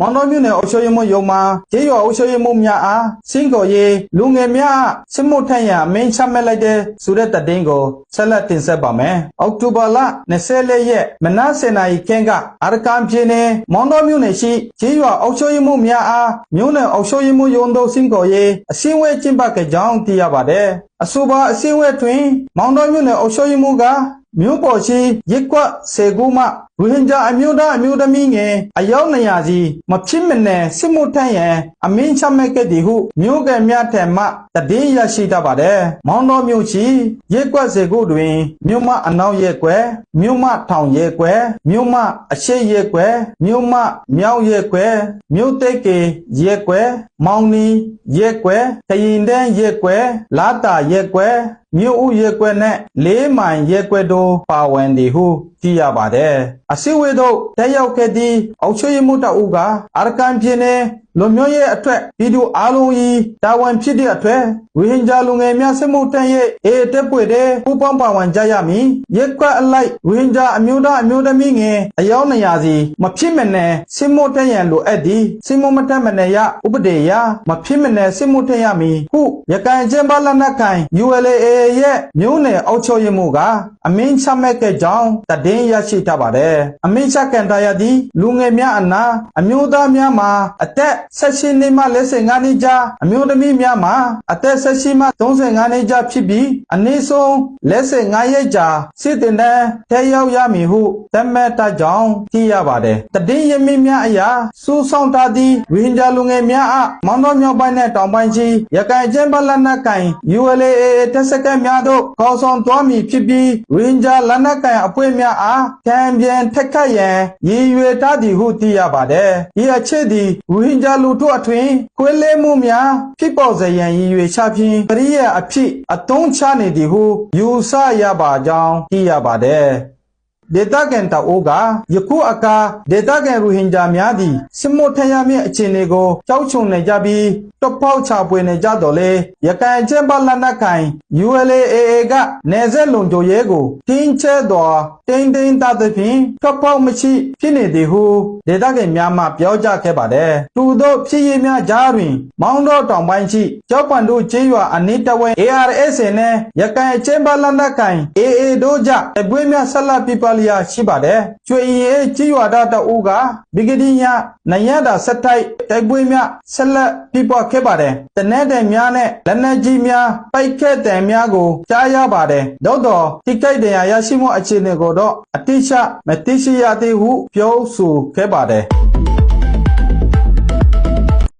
မောင်တော်မြို့နယ်အုပ်ချုပ်ရေးမှူးရုံးမှကျေးရွာအုပ်ချုပ်ရေးမှူးများအားစင်ကိုရေးလူငယ်များစစ်မှုထမ်းရန်အမင်းချမှတ်လိုက်တဲ့ဆိုတဲ့တည်င်းကိုဆက်လက်တင်ဆက်ပါမယ်။အောက်တိုဘာလ24ရက်မနက်7:00နာရီခန့်ကအာရကန်ပြည်နယ်မောင်တော်မြို့နယ်ရှိကျေးရွာအုပ်ချုပ်ရေးမှူးများအားမြို့နယ်အုပ်ချုပ်ရေးမှူးရုံးတို့စင်ကိုရေးအစည်းအဝေးကျင်းပခဲ့ကြောင်းသိရပါတယ်။အဆိုပါအစည်းအဝေးတွင်မောင်တော်မြို့နယ်အုပ်ချုပ်ရေးမှူးကမြို့ပေါ်ရှိရက်ကွက်စေကူမှရဟင်ဂျာအမျိုးသားအမျိုးသမီးငယ်အယောက်200စီမဖြစ်မနဲ့စစ်မှုထမ်းရန်အမင်းချမဲ့ခဲ့သည်ဟုမြို့ကများထံမှတည်င်းရရှိတတ်ပါတယ်။မောင်တော်မြို့ရှိရက်ကွက်စေကူတွင်မြို့မအနောက်ရက်ကွက်မြို့မထောင်ရက်ကွက်မြို့မအရှိရက်ကွက်မြို့မမြောက်ရက်ကွက်မြို့တိတ်ကေရက်ကွက်မောင်နီရက်ကွက်ခရင်တန်းရက်ကွက်လာတာရက်ကွက်မြို့ဦးရက်ကွက်နဲ့လေးမိုင်ရက်ကွက်တို့ပါဝင်သည်ဟုသိရပါတယ်။အစည်းအဝေးသို့တက်ရောက်ခဲ့သည့်အောက်ချွေးမှုတအုပ်ကအာရကန်ပြည်နယ်လွန်မြောရဲ့အတွက်ပြည်သူအားလုံး၏တာဝန်ဖြစ်သည့်အတွက်ဝိဟင်ဂျာလူငယ်များစစ်မှုတန်းရဲ့အေတက်ပွေတဲ့ပူပေါင်းပါဝင်ကြရမည်ရက်ကွက်အလိုက်ဝိဟင်ဂျာအမျိုးသားအမျိုးသမီးငယ်အယောက်200စီမဖြစ်မနဲ့စစ်မှုတန်းရန်လိုအပ်သည်စစ်မှုမတတ်မနဲ့ရဥပဒေရမဖြစ်မနဲ့စစ်မှုတန်းရမည်ဟုရကန်ကျင်းပလက်နက်ခိုင် ULA ရဲ့မြို့နယ်အောက်ချုပ်ရမှုကအမင်းချမဲ့ကကြောင်းတည်င်းရရှိထားပါတယ်အမင်းချကန်တရားသည်လူငယ်များအနာအမျိုးသားများမှာအသက်16နှစ်မှ45နှစ်ကြားအမျိုးသမီးများမှာအသက်18မှ35နှစ်ကြားဖြစ်ပြီးအနည်းဆုံး45ရက်ကြာစစ်တင်တန်းထဲရောက်ရမည်ဟုသတ်မှတ်တကြောင်းသိရပါတယ်တည်င်းရမင်းများအရာစူးဆောင်ထားသည့်ဝိဟင်ဂျာလူငယ်များအမောင်တော်မြောက်ပိုင်းနဲ့တောင်ပိုင်းရှိရခိုင်ကျင်းပလက်နက်ကင် ULA တက်စကက်များတို့ခေါ်ဆောင်သွားမည်ဖြစ်ပြီးဝိဟင်ဂျာလက်နက်ကင်အဖွဲ့များအားကံပြန်ထက်ခတ်ရန်ရည်ရွယ်ထားသည်ဟုသိရပါတယ်ဒီအချက်သည်ဝိဟင်ဂျာလူထုအထွင်ခွေးလဲမှုများဖြစ်ပေါ်စေရန်ရည်ရွယ်ချဖြင့်ပရိယအဖြစ်အသုံးချနေသည်ဟုယူဆရပါကြောင်းသိရပါတယ် ဒေတာကန်တအိုကယခုအခါဒေတာကန်ရူဟင်ဂျာများသည်စစ်မှုထမ်းရမည့်အခြေအနေကိုကြောက်ချုံနေကြပြီးတော့ပေါက်ချပွေနေကြတော့လေရကန်ကျင်းပလက်နက်ခိုင် ULAA ကနေဆက်လုံကြိုရဲကိုတင်းချဲတော်တင်းတင်းတသဖြင့်တော့ပေါက်မရှိဖြစ်နေသည်ဟုဒေတာကန်များမှပြောကြခဲ့ပါတယ်သူတို့ဖြစ်ရများကြားတွင် မောင်းတော့တောင်ပိုင်းရှိကြောက်ပန်တို့ကျေးရွာအနိတဝဲ ARS နဲ့ရကန်ကျင်းပလက်နက်ခိုင် AA တို့ကြအပွေးများဆက်လက်ပြပလျာရှိပါတယ်ကျွေရင်ကြီးရွာသားတအူးကဘီဂဒီညာနရတာဆက်တိုက်တိုက်ပွဲများဆက်လက်ပြပခဲ့ပါတယ်တနက်တဲ့များနဲ့လက်နက်ကြီးများပိုက်ခက်တယ်များကိုကြားရပါတယ်သို့တော်တိကိတ်တရားရရှိမှုအခြေအနေကိုတော့အတိအကျမသိရှိရသေးဟုပြောဆိုခဲ့ပါတယ်